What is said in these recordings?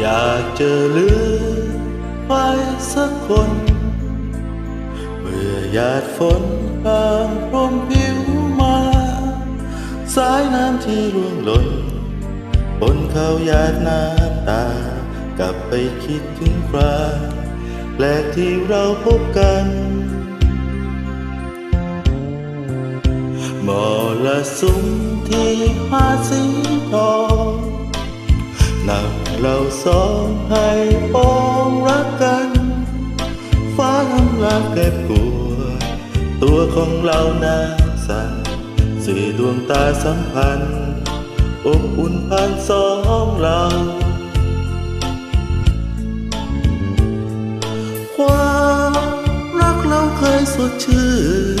อยากเจอเลือไปสักคน เมื่อหยาดฝนบางพรมผิวมา สายน้ำที่ร่วงหล่นบนเขาหยาดน้ำตา กลับไปคิดถึงคราแปลกที่เราพบกันมรสุมที่หาสีทอง นำเราสองให้ปองรักกัน ฟ้าทำลายเก็บกลัว ตัวของเราหนาสั่นสื่อดวงตาสัมพันธ์อบอุ่นผ่านสองเราความรักเราเคยสดชื่น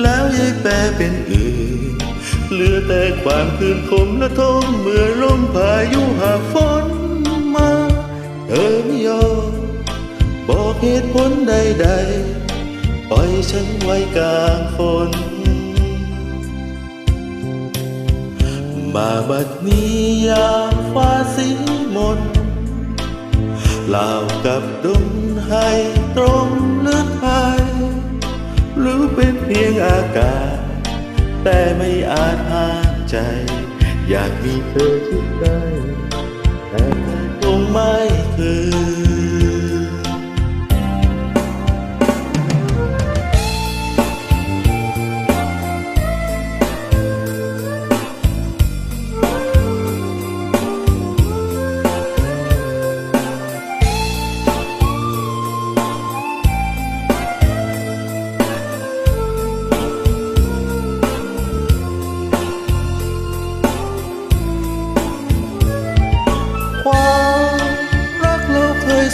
แล้วยายแปรเป็นอื่น เหลือแต่ความคืนคมและทมเมื่อลมพายุหาฝนมา เธอไม่ยอมบอกเหตุผลใดๆ ปล่อยฉันไว้กลางฝนมาบัดนี้ยามฟ้าสีมนเล่ากับดงให้ตรงเลือดไทยหรือเป็นเพียงอากาศ แต่ไม่อาจห้ามใจ อยากมีเธอที่ใกล้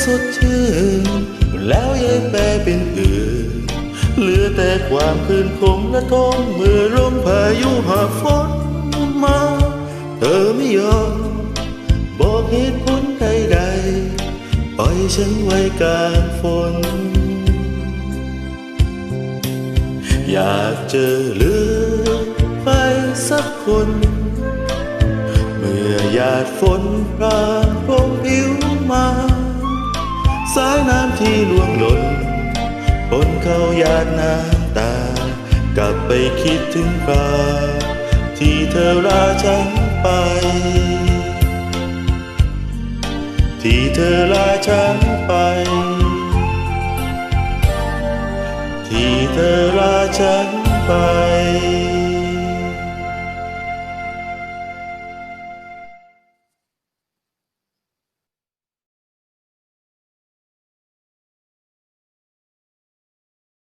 สดชื่นแล้วยายแปรเป็นอื่นเหลือแต่ความคืนคมและทมเมื่อลมพายุหาฝนมา เธอไม่ยอมบอกเหตุผลใดๆปล่อยฉันไว้กลางฝน อยากเจอเหลือไปสักคน เมื่อหยาดฝนพรางพรมผิวมาายน้ำที่ล่วงหล่นบนเข้าหยาดน้ำตา กลับไปคิดถึงคราที่เธอลาฉันไป ที่เธอลาฉันไป ที่เธอลาฉันไป